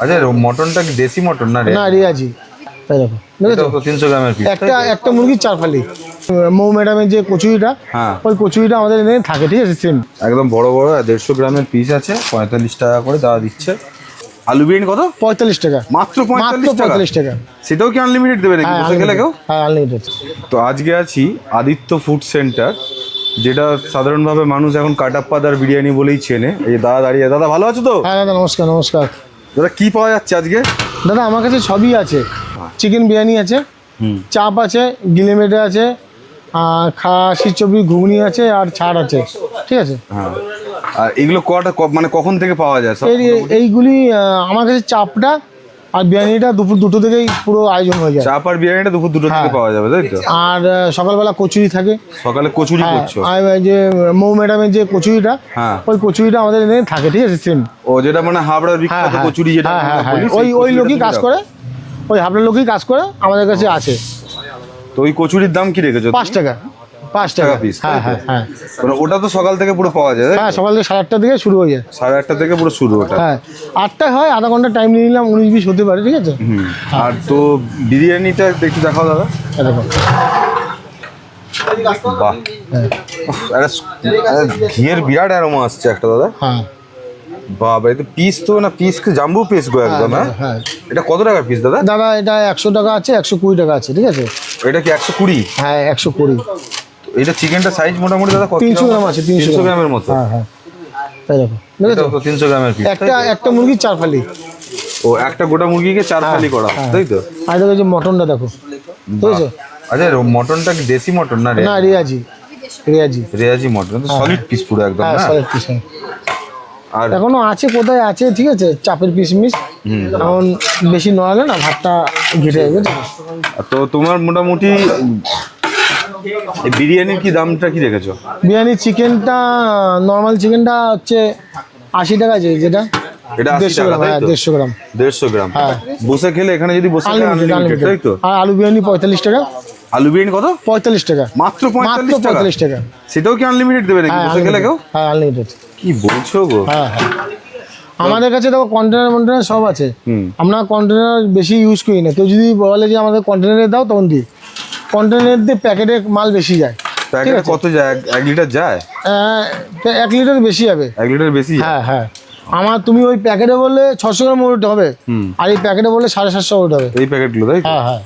আচ্ছা মটনটা কি দেশি মটন না রে? না রিয়াজি। এই দেখো তিনশো গ্রামের একটা একটা মুরগির চার ফালি মৌ ম্যাডামের যে কচুরিটা হ্যাঁ। ওই কচুরিটা আমাদের এনে থাকে ঠিক আছে সেম একদম বড় বড় দেড়শো গ্রামের পিস আছে পঁয়তাল্লিশ টাকা করে দেওয়া দিচ্ছে। আলু বিরিয়ানি কত? পঁয়তাল্লিশ টাকা। মাত্র পঁয়তাল্লিশ টাকা? সেটাও কি আনলিমিটেড দেবে নাকি? হ্যাঁ বসে গেলে কেউ? হ্যাঁ আনলিমিটেড তো আজকে আছি আদিত্য ফুড সেন্টার যেটা সাধারণভাবে মানুষ এখন কাটাপ্পাদার বিরিয়ানি বলেই চেনে। এই দাদা দাঁড়িয়ে দাদা ভালো আছো তো? হ্যাঁ দাদা নমস্কার নমস্কার। দাদা কি পাওয়া যাচ্ছে আজকে? দাদা আমার কাছে সবই আছে। চিকেন বিরিয়ানি আছে চাপ আছে গিলেমেটে আছে আর খাসি চবি ঘুগনি আছে আর ছাড় আছে। ঠিক আছে? হ্যাঁ। আর এগুলো কটা মানে কখন থেকে পাওয়া যায় এই এইগুলি আমার কাছে চাপটা আর বিরিয়ানিটা দুপুর দুটো থেকেই পুরো আয়োজন হয়ে যায়। চাপ আর বিরিয়ানিটা দুপুর দুটো থেকে হ্যাঁ। পাওয়া যাবে তাই তো? আর সকালবেলা কচুরি থাকে। সকালে কচুরি হ্যাঁ, করছ? আর যে মৌ ম্যাডামের যে কচুরিটা হ্যাঁ। ওই কচুরিটা আমাদের এনে থাকে ঠিক আছে সেম ও যেটা মানে হাবড়ার বিখ্যাত কচুরি যেটা ওই ওই লোকই কাজ করে। ওই হাবড়ার লোকই কাজ করে আমাদের কাছে আছে। তো ওই কচুরির দাম কি রেখেছো? পাঁচ টাকা। পাঁচ টাকা। টাকা piece, হ্যাঁ হ্যাঁ হ্যাঁ। মানে ওটা তো সকাল থেকে পুরো পাওয়া যায় হ্যাঁ সকাল থেকে সাড়ে আটটা থেকে শুরু হয়ে যায়। সাড়ে আটটা থেকে পুরো শুরু ওটা। হ্যাঁ আটটায় হয় আধা ঘণ্টা টাইম নিয়ে নিলাম উনিশ বিশ হতে পারে ঠিক আছে? আর তো বিরিয়ানিটা একটু দেখাও দাদা। দেখো। বাহ। হ্যাঁ। ঘিয়ের বিরাট অ্যারোমা আসছে একটা দাদা। হ্যাঁ। বাবা এটা পিস তো না পিস জাম্বু পিস গো একদম হ্যাঁ হ্যাঁ? এটা কত টাকার পিস দাদা? দাদা এটা একশো টাকা আছে একশো কুড়ি টাকা আছে ঠিক আছে? এটা কি একশো কুড়ি? হ্যাঁ একশো কুড়ি। এটা চিকেনটা সাইজ মোটামুটি দাদা কত 300 গ্রাম আছে, 300 গ্রামের মতো। হ্যাঁ হ্যাঁ। এই দেখো এটাও তো তিনশো গ্রামের পিস একটা একটা মুরগির চার ফালি ও একটা গোটা মুরগিকে চার ফালি করা হ্যাঁ। তাই তো? আর দেখো যে মটনটা দেখো বুঝেছ আচ্ছা মটনটা কি দেশি মটন না রে না রিয়াজি? রিয়াজি। রেয়াজি। মটন তো সলিড পিস পুরো একদম হ্যাঁ না? সলিড পিস আর এখনও আছে কোথায় আছে ঠিক আছে? চাপের পিস মিস এখন বেশি নড়ালে না ভাতটা ঘেটে যাবে তো তোমার মোটামুটি এই বিরিয়ানির কি দামটা কি রেখেছো? বিরিয়ানি চিকেনটা নর্মাল চিকেনটা হচ্ছে আশি টাকা আছে যেটা? এটা আশি দেড়শো টাকা গ্রাম তাই হ্যাঁ তো? দেড়শো গ্রাম। দেড়শো গ্রাম। হ্যাঁ। বসে খেলে এখানে যদি বসে খেলে আনলিমিটেড তাই তো? আর আলু বিরিয়ানি পঁয়তাল্লিশ টাকা। আলু বিরিয়ানি কত? পঁয়তাল্লিশ টাকা। মাত্র মাত্র পঁয়তাল্লিশ টাকা? পঁয়তাল্লিশ টাকা। সেটাও কি আনলিমিটেড দেবে নাকি? হ্যাঁ বসে খেলে কেউ? হ্যাঁ আনলিমিটেড কি বলছো গো? হ্যাঁ হ্যাঁ। আমাদের কাছে দেখো কন্টেনার মন্টেনার সব আছে। আমরা কন্টেনার বেশি ইউজ করি না। কেউ যদি বলে যে আমাদের কন্টেনারে দাও তখন দিই। কন্টেনার দিয়ে প্যাকেটে মাল বেশি যায়। প্যাকেটে কত যায়? এক- লিটার যায়? এক লিটার বেশি যাবে এক লিটার বেশি হ্যাঁ হ্যাঁ। আমার তুমি ওই প্যাকেটে বললে ছশো গ্রাম ওটা হবে আর এই প্যাকেটে বললে সাড়ে সাতশো ওটা হবে। এই প্যাকেটগুলো তাই হ্যাঁ হ্যাঁ।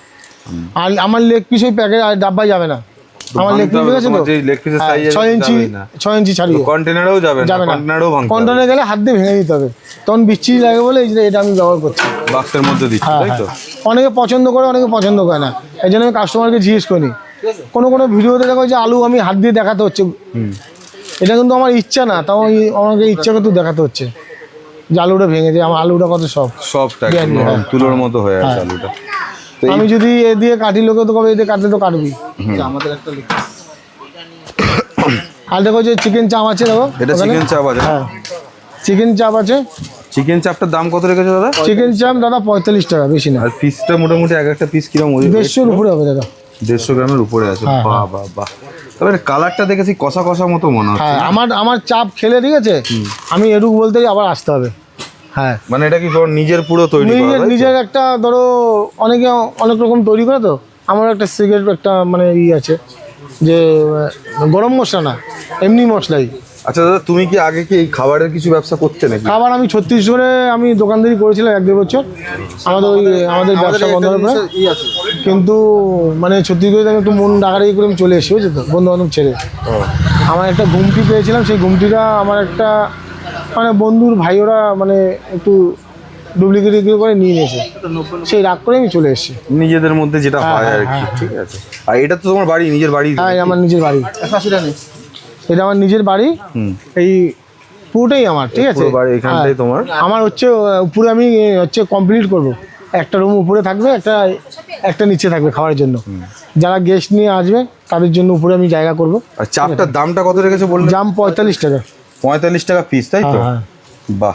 আর আমার লেগ পিস ওই প্যাকেট আর ডাব্বায় যাবে না। আমার লেগ পিস আছে তো? piece এর হ্যাঁ, ছয় ইঞ্চি যাবেই না। ছয় ইঞ্চি ছাড়িয়ে। কন্টেনারেও যাবে না কন্টেনারেও ভাঙতে হবে। কন্টেনারে গেলে হাত দিয়ে ভেঙে দিতে হবে। তখন বিচ্ছিরি লাগে বলে এই যে এটা আমি ব্যবহার করছি। বাক্সের মধ্যে দিচ্ছি হ্যাঁ তাই তো? হ্যাঁ। অনেকে পছন্দ করে অনেকে পছন্দ করে না। এই জন্য আমি কাস্টমারকে জিজ্ঞেস করি কোনো কোনো ভিডিওতে দেখো যে আলু আমি হাত দিয়ে দেখাতে হচ্ছে। এটা কিন্তু আমার ইচ্ছা না তাও আমাকে ইচ্ছা কিন্তু দেখাতে হচ্ছে। যে আলুটা ভেঙে যায় আমার আলুটা কত সব সবটা একদম হ্যাঁ। তুলোর মতো হয়ে আছে আলুটা। তো আমি যদি এ দিয়ে কাটি লোকে তো কবে এ দিয়ে কাটলে তো কাটবি। আর দেখো যে চিকেন চাপ আছে দেখো এটা চিকেন চাপ আছে। হ্যাঁ। চিকেন চাপ আছে। চিকেন চাপটার দাম কত রেখেছো দাদা? চিকেন চাপ দাদা পঁয়তাল্লিশ টাকা বেশি না। আর পিসটা মোটামুটি এক একটা পিস কীরকম দেড়শোর উপরে হবে দাদা। দেড়শো গ্রামের উপরে আছে। হ্যাঁ, বাহ বাহ বাহ। তবে কালারটা দেখেছি কষা কষা মতো মনে হচ্ছে। হ্যাঁ আমার আমার চাপ খেলে ঠিক আছে? আমি এটুকু বলতেই আবার আসতে হবে। হ্যাঁ। মানে এটা কি তোমার নিজের পুরো তৈরি করা নিজের নিজের একটা ধরো অনেকে অনেক রকম তৈরি করে তো। আমার একটা সিগারেট একটা মানে ই আছে যে গরম মশলা না এমনি মশলাই। আচ্ছা দাদা তুমি কি আগে কি এই খাবারের কিছু ব্যবসা করতে নাকি? খাবার আমি ছত্তিশগড়ে আমি দোকানদারি করেছিলাম এক দেড় বছর। আমাদের ওই আমাদের ব্যবসা বন্ধ পরে কিন্তু মানে ছত্তিশগড়ে আমি একটু মন ডাকাডাকি করে আমি চলে এসেছি বুঝছ তো বন্ধু বান্ধব ছেড়ে আমার একটা ঘুমটি পেয়েছিলাম সেই ঘুমটিটা আমার একটা মানে বন্ধুর ভাই ওরা মানে একটু ডুপ্লিকেট করে নিয়ে নিয়েছে। সেই রাগ করে আমি চলে এসেছি। নিজেদের মধ্যে যেটা হয় আর কি হ্যাঁ, ঠিক আছে। আর এটা তো তোমার বাড়ি নিজের বাড়ি? হ্যাঁ আমার নিজের বাড়ি। এটা আমার নিজের বাড়ি। হুম। এই পুরোটাই আমার ঠিক আছে? এখানটাই হ্যাঁ। তোমার? আমার হচ্ছে উপরে আমি হচ্ছে কমপ্লিট করব। একটা রুম উপরে থাকবে একটা একটা নিচে থাকবে খাওয়ার জন্য। যারা গেস্ট নিয়ে আসবে তাদের জন্য উপরে আমি জায়গা করব। আর চাপটার দামটা কত রেখেছে বললে? জাম পঁয়তাল্লিশ টাকা। পঁয়তাল্লিশ টাকা পিস তাই তো? হ্যাঁ, বাহ।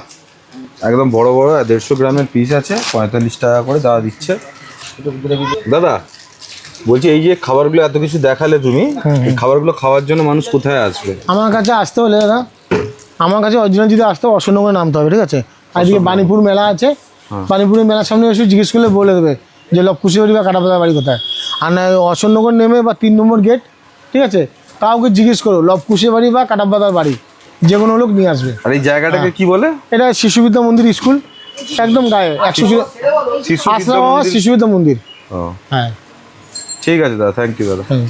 একদম বড় বড় দেড়শো গ্রামের পিস আছে পঁয়তাল্লিশ টাকা করে দাদা দিচ্ছে। দাদা বলছি এই যে খাবারগুলো এত কিছু দেখালে তুমি এই খাবারগুলো খাওয়ার জন্য মানুষ কোথায় আসবে? আমার কাছে আসতে হলে দাদা আমার কাছে অরিজিনাল যদি আসতে হয় অশোকনগরে নামতে হবে ঠিক আছে? আর এদিকে বানিপুর মেলা আছে। পানিপুরি মেলার সামনে এসে জিজ্ঞেস করলে বলে দেবে যে লবকুশি বাড়ি বা কাটাপাতা বাড়ি কোথায়? আর না অশোকনগর নেমে বা তিন নম্বর গেট ঠিক আছে? কাউকে জিজ্ঞেস করো লবকুশি বাড়ি বা কাটাপাতার বাড়ি? যে কোনো লোক নিয়ে আসবে। আর এই জায়গাটাকে কি বলে? এটা শিশু বিদ্যা মন্দির স্কুল একদম গায়ে একশো কিলো আসলাম শিশু বিদ্যা মন্দির? হ্যাঁ। ঠিক আছে দাদা থ্যাংক ইউ দাদা হ্যাঁ